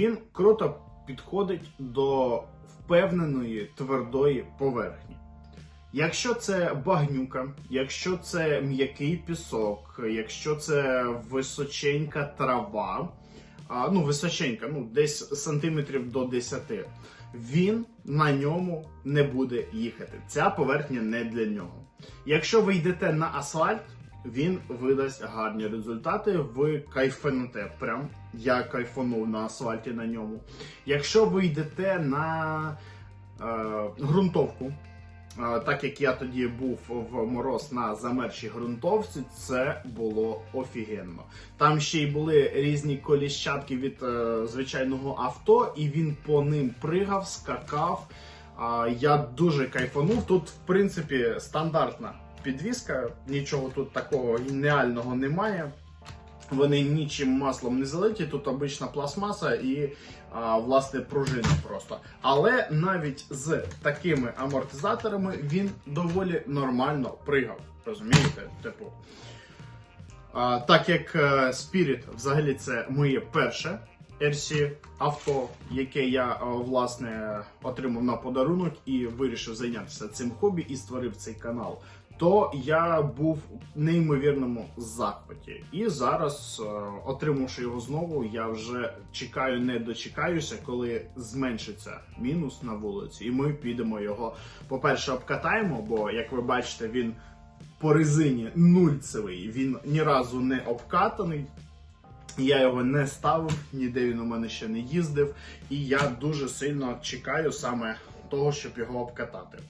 Він круто підходить до впевненої твердої поверхні. Якщо це багнюка, якщо це м'який пісок, якщо це височенька трава, ну височенька, ну десь сантиметрів до 10, він на ньому не буде їхати. Ця поверхня не для нього. Якщо ви йдете на асфальт, він видасть гарні результати. Ви кайфанете. Прям я кайфанув на асфальті на ньому. Якщо ви йдете на е, ґрунтовку, е, так як я тоді був в мороз на замерзшій ґрунтовці, це було офігенно. Там ще й були різні коліщатки від е, звичайного авто, і він по ним пригав, скакав. А, Я дуже кайфанув. Тут, в принципі, стандартна підвіска, нічого тут такого геніального немає. Вони нічим маслом не залиті, тут обична пластмаса і а, власне пружини просто. Але навіть з такими амортизаторами він доволі нормально пригав. Розумієте? Типу. А, так як е, Spirit взагалі це моє перше RC авто, яке я е, власне отримав на подарунок і вирішив зайнятися цим хобі і створив цей канал. То я був в неймовірному захваті. І зараз, е, отримавши його знову, я вже чекаю, не дочекаюся, коли зменшиться мінус на вулиці, і ми підемо його, по-перше, обкатаємо, бо, як ви бачите, він по резині нульцевий, він ні разу не обкатаний. Я його не ставив, ніде він у мене ще не їздив, і я дуже сильно чекаю саме того, щоб його обкатати.